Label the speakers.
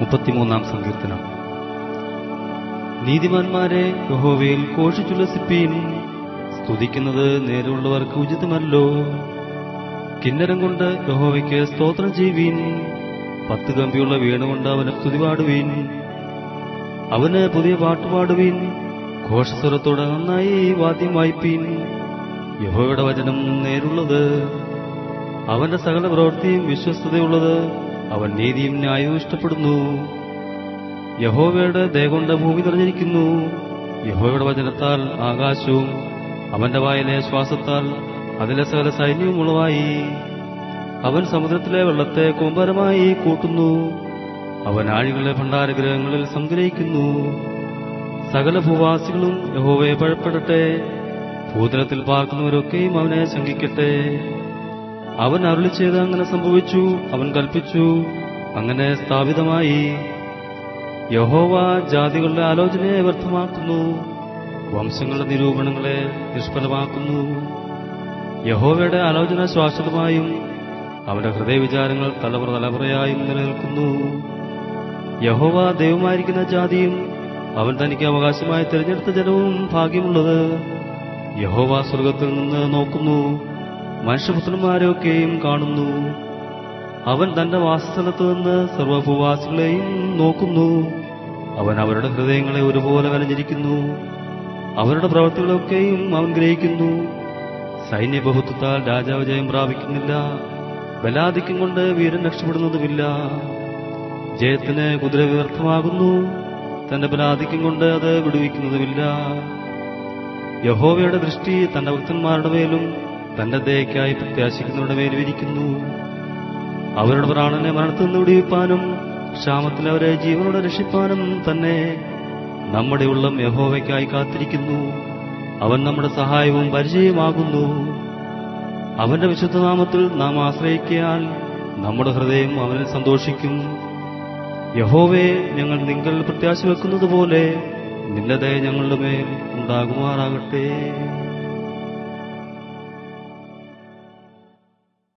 Speaker 1: മുപ്പത്തിമൂന്നാം സങ്കീർത്തനം. നീതിമാന്മാരെ യഹോവയിൽ ഘോഷിച്ചുല്ലസിപ്പീൻ. സ്തുതിക്കുന്നത് നേരെയുള്ളവർക്ക് ഉചിതമല്ലോ. കിന്നരം കൊണ്ട് യഹോവയ്ക്ക് സ്തോത്രം ചെയ്യുവീൻ. പത്ത് കമ്പിയുള്ള വീണുകൊണ്ട് അവന് സ്തുതി പാടുവീൻ. അവന് പുതിയ പാട്ടുപാടുവീൻ ഘോഷസ്വരത്തോടെ നന്നായി വാദ്യം വായിപ്പീൻ. യഹോയുടെ വചനം നേരുള്ളത് അവന്റെ സകല പ്രവൃത്തിയും വിശ്വസ്തതയുള്ളത് അവൻ നീതിയും ന്യായവും ഇഷ്ടപ്പെടുന്നു. യഹോവയുടെ ദയകൊണ്ട് ഭൂമി നിറഞ്ഞിരിക്കുന്നു. യഹോവയുടെ വചനത്താൽ ആകാശവും അവന്റെ വായിലെ ശ്വാസത്താൽ അതിലെ സകല സൈന്യവും ഉളവായി. അവൻ സമുദ്രത്തിലെ വെള്ളത്തെ കൂമ്പരമായി കൂട്ടുന്നു. അവൻ ആഴികളെ ഭണ്ഡാരഗ്രഹങ്ങളിൽ സംഗ്രഹിക്കുന്നു. സകല ഭൂവാസികളും യഹോവയെ ഭയപ്പെടട്ടെ. ഭൂതലത്തിൽ പാർക്കുന്നവരൊക്കെയും അവനെ ശങ്കിക്കട്ടെ. അവൻ അരുളി ചെയ്ത് അങ്ങനെ സംഭവിച്ചു. അവൻ കൽപ്പിച്ചു. അങ്ങനെ സ്ഥാപിതമായി. യഹോവ ജാതികളുടെ ആലോചനയെ വ്യർത്ഥമാക്കുന്നു. വംശങ്ങളുടെ നിരൂപണങ്ങളെ നിഷ്ഫലമാക്കുന്നു. യഹോവയുടെ ആലോചന ശാശ്വതമായും അവന്റെ ഹൃദയവിചാരങ്ങൾ തലമുറ തലമുറയായും നിലനിൽക്കുന്നു. യഹോവ ദൈവമായിരിക്കുന്ന ജാതിയും അവൻ തനിക്ക് അവകാശമായി തിരഞ്ഞെടുത്ത ജനവും ഭാഗ്യമുള്ളത് യഹോവ സ്വർഗത്തിൽ നിന്ന് നോക്കുന്നു. മനുഷ്യപുത്രന്മാരെയൊക്കെയും കാണുന്നു. അവൻ തന്റെ വാസസ്ഥലത്ത് നിന്ന് സർവഭൂവാസികളെയും നോക്കുന്നു. അവൻ അവരുടെ ഹൃദയങ്ങളെ ഒരുപോലെ വലഞ്ഞിരിക്കുന്നു. അവരുടെ പ്രവൃത്തികളൊക്കെയും അവൻ ഗ്രഹിക്കുന്നു. സൈന്യബഹുത്വത്താൽ രാജാവ് ജയം പ്രാപിക്കുന്നില്ല. ബലാധിക്യം കൊണ്ട് വീരൻ രക്ഷപ്പെടുന്നതുമില്ല. ജയത്തിന് കുതിര വ്യർത്ഥമാകുന്നു. തന്റെ ബലാധിക്യം കൊണ്ട് അത് വിടുവിക്കുന്നതുമില്ല. യഹോവയുടെ ദൃഷ്ടി തന്റെ ഭക്തന്മാരുടെ മേലും തന്റെ ദയക്കായി പ്രത്യാശിക്കുന്നവരുടെ മേലിരിക്കുന്നു അവരുടെ പ്രാണനെ മരണത്തിൽ നിന്ന് വിടുവിപ്പാനും ക്ഷാമത്തിൽ അവരെ ജീവനോടെ രക്ഷിപ്പാനും തന്നെ നമ്മുടെ ഉള്ളം യഹോവയ്ക്കായി കാത്തിരിക്കുന്നു. അവൻ നമ്മുടെ സഹായവും പരിചയമാകുന്നു അവന്റെ വിശുദ്ധനാമത്തിൽ നാം ആശ്രയിക്കാൻ നമ്മുടെ ഹൃദയം അവനിൽ സന്തോഷിക്കും. യഹോവേ ഞങ്ങൾ നിങ്ങൾ പ്രത്യാശ വെക്കുന്നത് പോലെ നിന്റെ ദയ ഞങ്ങളുടെ മേൽ ഉണ്ടാകുമാറാകട്ടെ.